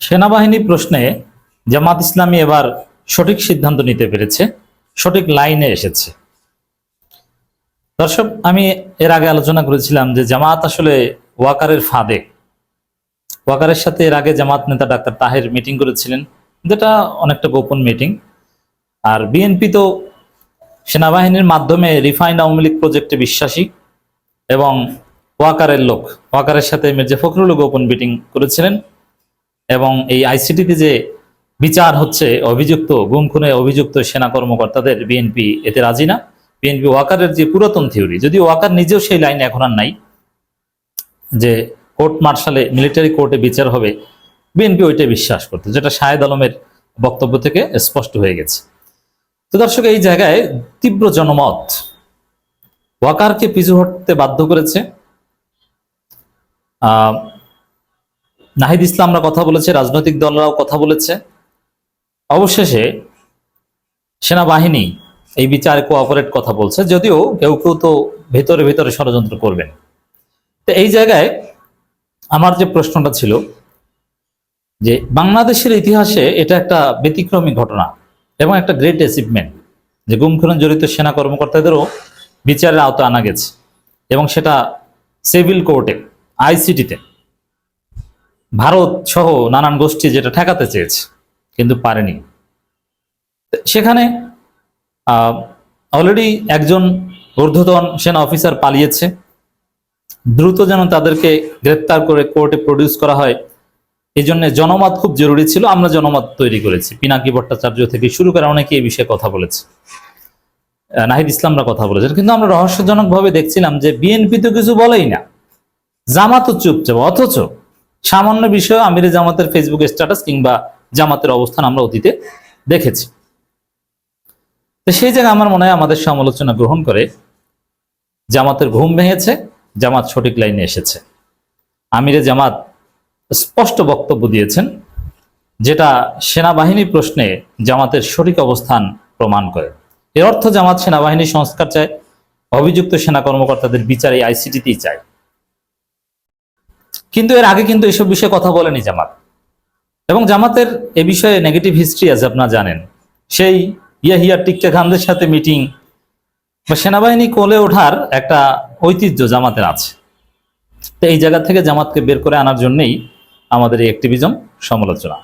সেনাবাহিনী প্রশ্নে জামাত ইসলামী এবার সঠিক সিদ্ধান্ত নিতে পেরেছে, সঠিক লাইনে এসেছে। দর্শক, আমি এর আগে আলোচনা করেছিলাম যে জামাত আসলে ওয়াকারের ফাঁদে। ওয়াকারের সাথে এর আগে জামাত নেতা ডাক্তার তাহের মিটিং করেছিলেন, যেটা অনেকটা গোপন মিটিং। আর বিএনপি তো সেনাবাহিনীর মাধ্যমে রিফাইন আওয়ামী লীগ প্রজেক্টে বিশ্বাসী এবং ওয়াকারের লোক, ওয়াকারের সাথে মির্জা ফখরুল গোপন মিটিং করেছিলেন। এবং এই আইসিটিতে যে বিচার হচ্ছে, অভিযুক্ত, গুম খুনে অভিযুক্ত সেনা কর্মকর্তাদের বিএনপি এতে রাজি না। বিএনপি ওয়াকারের যে পুরাতন থিওরি যদি ওয়াকার নিজেও সেই লাইনে এখন আর নাই, যে কোর্ট মার্শালে, মিলিটারি কোর্টে বিচার হবে বিএনপি ওইটাই বিশ্বাস করতো, যেটা শাহেদ আলমের বক্তব্য থেকে স্পষ্ট হয়ে গেছে। তো দর্শক, এই জায়গায় তীব্র জনমত ওয়াকারকে পিছু হটতে বাধ্য করেছে। নাহিদ ইসলামরা কথা বলেছে, রাজনৈতিক দলরাও কথা বলেছে। অবশেষে সেনাবাহিনী এই বিচারে কোঅপারেট কথা বলছে, যদিও কেউ কেউ তো ভেতরে ভেতরে ষড়যন্ত্র করবেন। তো এই জায়গায় আমার যে প্রশ্নটা ছিল, যে বাংলাদেশের ইতিহাসে এটা একটা ব্যতিক্রমী ঘটনা এবং একটা গ্রেট অ্যাচিভমেন্ট যে গুম খুনে জড়িত সেনা কর্মকর্তাদেরও বিচারের আওতা আনা গেছে এবং সেটা সিভিল কোর্টে আইসিটিতে ভারত সহ নানান গোষ্ঠী যেটা ঠেকাতে চেয়েছে, কিন্তু পারেনি। সেখানে অলরেডি একজন ঊর্ধ্বতন সেনা অফিসার পালিয়েছে। দ্রুত যেন তাদেরকে গ্রেপ্তার করে কোর্টে প্রডিউস করা হয় এই জন্য জনমত খুব জরুরি ছিল, আমরা জনমত তৈরি করেছি। পিনাকি ভট্টাচার্য থেকে শুরু করে অনেকে এই বিষয়ে কথা বলেছে। নাহিদ ইসলামরা কথা বলেছেন, কিন্তু আমরা রহস্যজনকভাবে দেখছিলাম যে বিএনপি তো কিছু বলেই না। জামাতও চুপচাপ, অথচ সামান্য বিষয়ে আমিরে জামাতের ফেসবুক স্ট্যাটাস কিংবা জামাতের অবস্থান আমরা অতীতে দেখেছি। তো সেই জায়গায় আমার মনে হয় আমাদের সমালোচনা গ্রহণ করে জামাতের ঘুম ভেঙেছে, জামাত সঠিক লাইনে এসেছে। আমিরে জামাত স্পষ্ট বক্তব্য দিয়েছেন, যেটা সেনাবাহিনী প্রশ্নে জামাতের সঠিক অবস্থান প্রমাণ করে। এর অর্থ জামাত সেনাবাহিনী সংস্কার চায়, অভিযুক্ত সেনা কর্মকর্তাদের বিচার এই আইসিটিতেই চায়। কিন্তু এর আগে কিন্তু এসব বিষয়ে কথা বলেনি জামাত। এবং জামাতের এ বিষয়ে নেগেটিভ হিস্ট্রি আছে আপনারা জানেন, সেই ইয়াহিয়া টিক্কা খানদের সাথে মিটিং বা সেনাবাহিনী কোলে ওঠার একটা ঐতিহ্য জামাতের আছে। তো এই জায়গা থেকে জামাতকে বের করে আনার জন্যই আমাদের এই অ্যাক্টিভিজম সমালোচনা।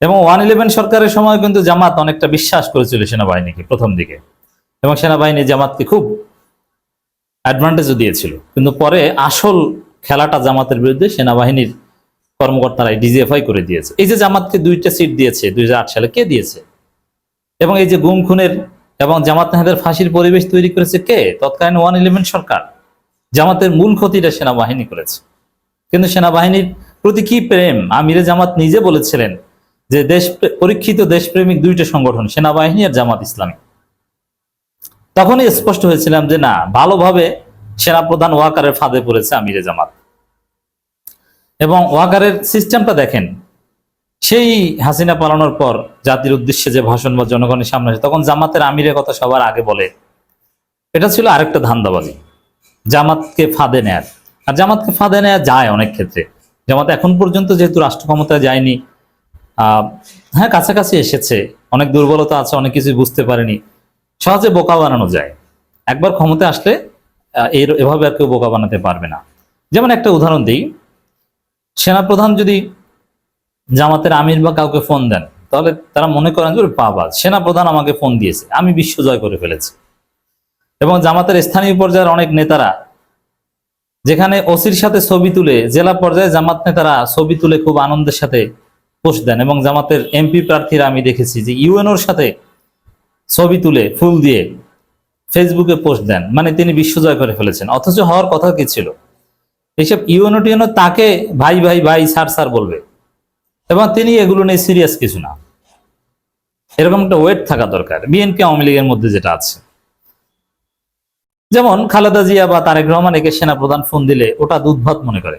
এবং ওয়ান ইলেভেন সরকারের সময় কিন্তু জামাত অনেকটা বিশ্বাস করেছিল সেনাবাহিনীকে প্রথম দিকে। এবং সেনাবাহিনী জামাতকে খুব অ্যাডভান্টেজও দিয়েছিল। কিন্তু পরে আসল খেলাটা জামাতের বিরুদ্ধে সেনাবাহিনীর কর্মকর্তারাই ডিজিএফআই করে দিয়েছে। এই যে জামাতকে দুইটা সিট দিয়েছে দুই হাজার আট সালে কে দিয়েছে? এবং এই যে গুম খুনের এবং জামাত নেহাদের ফাঁসির পরিবেশ তৈরি করেছে কে? তৎকালীন ওয়ান ইলেভেন সরকার। জামাতের মূল ক্ষতিটা সেনাবাহিনী করেছে। কিন্তু সেনাবাহিনীর প্রতি কি প্রেম? আমিরে জামাত নিজে বলেছিলেন যে দেশ পরীক্ষিত দেশপ্রেমিক দুইটা সংগঠন, সেনাবাহিনী আর জামাত ইসলামী। তখনই স্পষ্ট হয়েছিলাম যে না, ভালোভাবে সেনাপ্রধান ওয়াকারের ফাঁদে পড়েছে আমিরে জামাত। এবং ওয়াকারের সিস্টেমটা দেখেন, সেই হাসিনা পালানোর পর জাতির উদ্দেশ্যে যে ভাষণ বা জনগণের সামনে আসে, তখন জামাতের আমিরের কথা সবার আগে বলে। এটা ছিল আরেকটা ধান্দাবাজি। জামাতকে ফাঁদে নেয়ার। আর জামাতকে ফাঁদে নেওয়া যায় অনেক ক্ষেত্রে। জামাত এখন পর্যন্ত যেহেতু রাষ্ট্র ক্ষমতায় যায়নি হ্যাঁ কাছাকাছি এসেছে। অনেক দুর্বলতা আছে, অনেক কিছু বুঝতে পারেনি। সহজে বোকা বানানো যায়। একবার ক্ষমতায় আসলে এর এভাবে আর কেউ বোকা বানাতে পারবে না। যেমন একটা উদাহরণ দিই। সেনাপ্রধান যদি জামাতের আমির বা কাউকে ফোন দেন, তাহলে তারা মনে করেন যে বাবা, সেনাপ্রধান আমাকে ফোন দিয়েছে, আমি বিশ্ব জয় করে ফেলেছি। এবং জামাতের স্থানীয় পর্যায়ের অনেক নেতারা, যেখানে ওসির সাথে ছবি তুলে, জেলা পর্যায়ে জামাত নেতারা ছবি তুলে খুব আনন্দের সাথে পোস্ট দেন এবং জামাতের এমপি প্রার্থীরা আমি দেখেছি যে, ইউএনওর সাথে ছবি তুলে, ফুল দিয়ে ফেসবুকে পোস্ট দেন। মানে তিনি বিশ্বজয় করে ফেলেছেন। অথচ হওয়ার কথা কি ছিল? এইসব ইউএনও টিউএনও তাকে ভাই ভাই ভাই, স্যার স্যার বলবে। এবং তিনি এগুলো নিয়ে সিরিয়াস কিছু না। এরকম একটা ওয়েট থাকা দরকার। বিএনপি আওয়ামী লীগের মধ্যে যেটা আছে। যেমন খালেদা জিয়া বা তারেক রহমান একে সেনাপ্রধান ফোন দিলে ওটা দুধভাত মনে করে।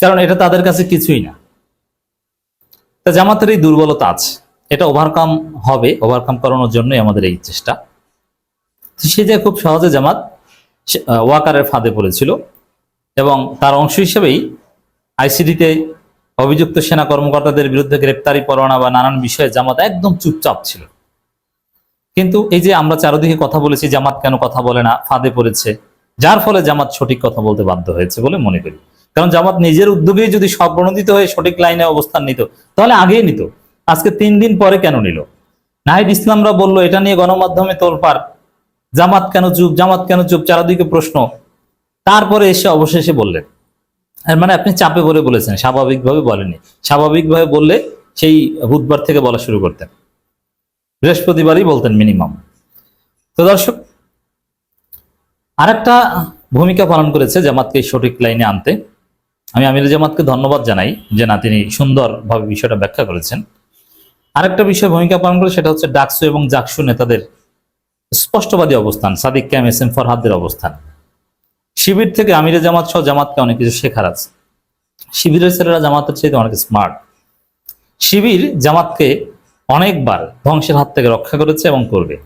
কারণ এটা তাদের কাছে কিছুই না। তা জামাতের এই দুর্বলতা আছে। এটা ওভারকাম হবে ওভারকাম করানোর জন্যই আমাদের এই চেষ্টা। তো সে যে খুব সহজে জামাত ওয়াকারের ফাঁদে পড়েছিল এবং তার অংশ হিসেবেই আইসিডিতে অভিযুক্ত সেনা কর্মকর্তাদের বিরুদ্ধে গ্রেপ্তারি, পরোয়ানা বা নানান বিষয়ে জামাত একদম চুপচাপ ছিল। কিন্তু এই যে আমরা চারদিকে কথা বলেছি, জামাত কেন কথা বলে না, ফাঁদে পড়েছে, যার ফলে জামাত সঠিক কথা বলতে বাধ্য হয়েছে বলে মনে করি। কারণ জামাত নিজের উদ্যোগেই যদি স্বপ্রণোদিত হয়ে সঠিক লাইনে অবস্থান নিত, তাহলে আগেই নিত। আজকে তিন দিন পরে কেন নিল? নাহিদ ইসলামরা বলল, এটা নিয়ে গণমাধ্যমে তোলপাড়। জামাত কেন চুপ, জামাত কেন চুপ? চারদিকে প্রশ্ন। তারপরে এসে অবশেষে বললেন। মানে আপনি চাপে পড়ে বলেছেন, স্বাভাবিকভাবে বলেনি স্বাভাবিকভাবে বললে সেই বুধবার থেকে বলা শুরু করতেন। বৃহস্পতিবারই বলতেন মিনিমাম তো দর্শক, আরেকটা ভূমিকা পালন করেছে জামাতকে সঠিক লাইনে আনতে। আমি আমির জামাতকে ধন্যবাদ জানাই যে না, তিনি সুন্দরভাবে বিষয়টা ব্যাখ্যা করেছেন। আরেকটা বিষয় ভূমিকা পালন করে সেটা হচ্ছে ডাকসু এবং জাকসু নেতাদের স্পষ্টবাদী অবস্থান, সাদিক ক্যাম এস এম ফরহাদের অবস্থান। শিবির থেকে আমিরে জামাত সহ জামাতকে অনেক কিছু শেখার আছে। শিবিরের ছেলেরা জামাতের চাইতে অনেক স্মার্ট শিবির জামাতকে অনেকবার ধ্বংসের হাত থেকে রক্ষা করেছে এবং করবে।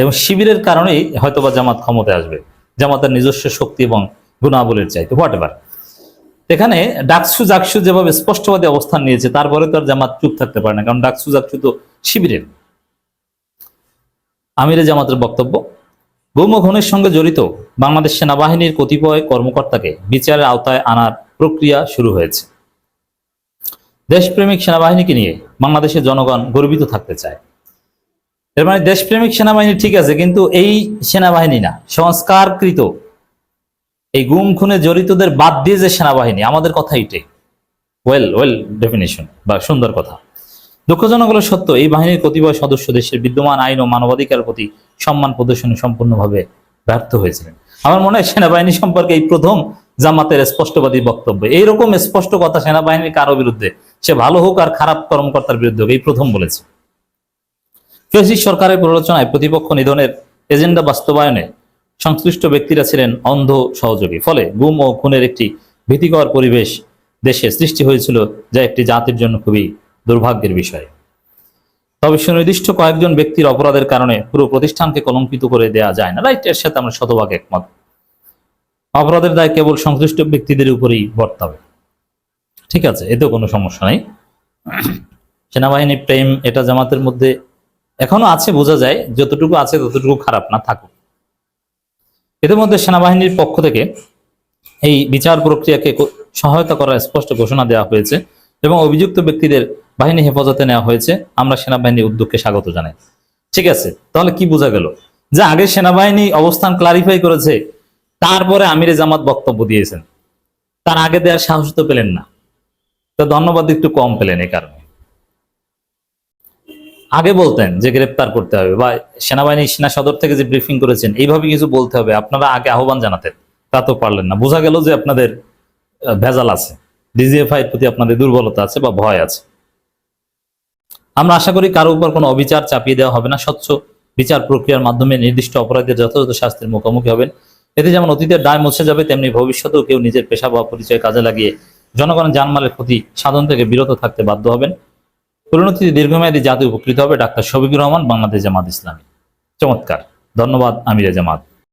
এবং শিবিরের কারণেই হয়তোবা জামাত ক্ষমতায় আসবে। জামাতের নিজস্ব শক্তি এবং গুণাবলীর চাইতে হোয়াট এভার এখানে ডাকসু জাকসু যেভাবে স্পষ্টবাদী অবস্থান নিয়েছে, তারপরে তো আর জামাত চুপ থাকতে পারে না, কারণ ডাকসু জাকসু তো শিবিরের। আমিরে জামাতের বক্তব্য। গৌম খুনের সঙ্গে জড়িত বাংলাদেশ সেনাবাহিনীর কতিপয় কর্মকর্তাকে বিচারের আওতায় আনার প্রক্রিয়া শুরু হয়েছে। দেশপ্রেমিক সেনাবাহিনীকে নিয়ে বাংলাদেশের জনগণ গর্বিত থাকতে চায়। এর মানে দেশপ্রেমিক সেনাবাহিনী ঠিক আছে, কিন্তু এই সেনাবাহিনী না, সংস্কারকৃত। এই গুম খুনে জড়িতদের বাদ দিয়ে যে সেনাবাহিনী, আমাদের কথা এটাই ওয়েল ওয়েল ডেফিনেশন বা সুন্দর কথা। দুঃখজনক হলো সত্য এই বাহিনীর কতিপয় সদস্য দেশের বিদ্যমান আইন ও মানবাধিকার প্রতি সম্মান প্রদর্শনে সম্পূর্ণভাবে ব্যর্থ হয়েছিলেন। আমার মনে হয় সেনাবাহিনী সম্পর্কে এই প্রথম জামাতের স্পষ্টবাদী বক্তব্য। এইরকম স্পষ্ট কথা সেনাবাহিনীর কারও বিরুদ্ধে, সে ভালো হোক আর খারাপ কর্মকর্তার বিরুদ্ধে এই প্রথম বলেছে। ফেসিস সরকারের প্ররোচনায় প্রতিপক্ষ নিধনের এজেন্ডা বাস্তবায়নে সংশ্লিষ্ট ব্যক্তিরা ছিলেন অন্ধ সহযোগী। ফলে গুম ও খুনের একটি ভীতিকর পরিবেশ দেশে সৃষ্টি হয়েছিল, যা একটি জাতির জন্য খুবই দুর্ভাগ্যের বিষয়। তবে সুনির্দিষ্ট কয়েকজন ব্যক্তির অপরাধের কারণে পুরো প্রতিষ্ঠানকে কলঙ্কিত করে দেয়া যায় না। রাইট, এর সাথে আমরা শতভাগ একমত। অপরাধের দায় কেবল সংশ্লিষ্ট ব্যক্তিদের উপরেই বর্তাবে। ঠিক আছে, এতেও কোনো সমস্যা নেই। সেনাবাহিনী প্রেম, এটা জামাতের মধ্যে এখনও আছে, বোঝা যায়। যতটুকু আছে, ততটুকু খারাপ না থাকুক। এদের মধ্যে সেনাবাহিনীর পক্ষ থেকে এই বিচার প্রক্রিয়াকে সহায়তা করার স্পষ্ট ঘোষণা দেওয়া হয়েছে এবং অভিযুক্ত ব্যক্তিদের বাহিনী হেফাজতে নেওয়া হয়েছে। আমরা সেনাবাহিনীর উদ্যোগকে স্বাগত জানাই। ঠিক আছে, তাহলে কি বোঝা গেল? যে আগে সেনাবাহিনী অবস্থান ক্লারিফাই করেছে, তারপরে আমিরে জামাত বক্তব্য দিয়েছেন। তার আগে দেওয়ার সাহস তো পেলেন না। তো ধন্যবাদ একটু কম পেলেন এই কারণে। আগে বলতেন যে গ্রেপ্তার করতে হবে বা সেনাবাহিনী সেনা সদর থেকে যে ব্রিফিং করেছেন, এইভাবে কিছু বলতে হবে। আপনারা আগে আহ্বান জানাতেন, তা তো পারলেন না। বোঝা গেল যে আপনাদের ভেজাল আছে। ডিজিএফআই এর প্রতি আপনাদের দুর্বলতা আছে বা ভয় আছে। আমরা আশা করি কারও উপর কোনো অবিচার চাপিয়ে দেওয়া হবে না। স্বচ্ছ বিচার প্রক্রিয়ার মাধ্যমে নির্দিষ্ট অপরাধের যথাযথ শাস্তির মুখোমুখি হবেন। এতে যেমন অতীতের দায় মুছে যাবে, তেমনি ভবিষ্যতেও কেউ নিজের পেশা বা পরিচয় কাজে লাগিয়ে জনগণের জানমালের ক্ষতি সাধন থেকে বিরত থাকতে বাধ্য হবেন। পরিণতিতে দীর্ঘমেয়াদী জাতি উপকৃত হবে। ডাক্তার শফিকুর রহমান, বাংলাদেশ জামাত ইসলামী। চমৎকার। ধন্যবাদ, আমিরা জামাত।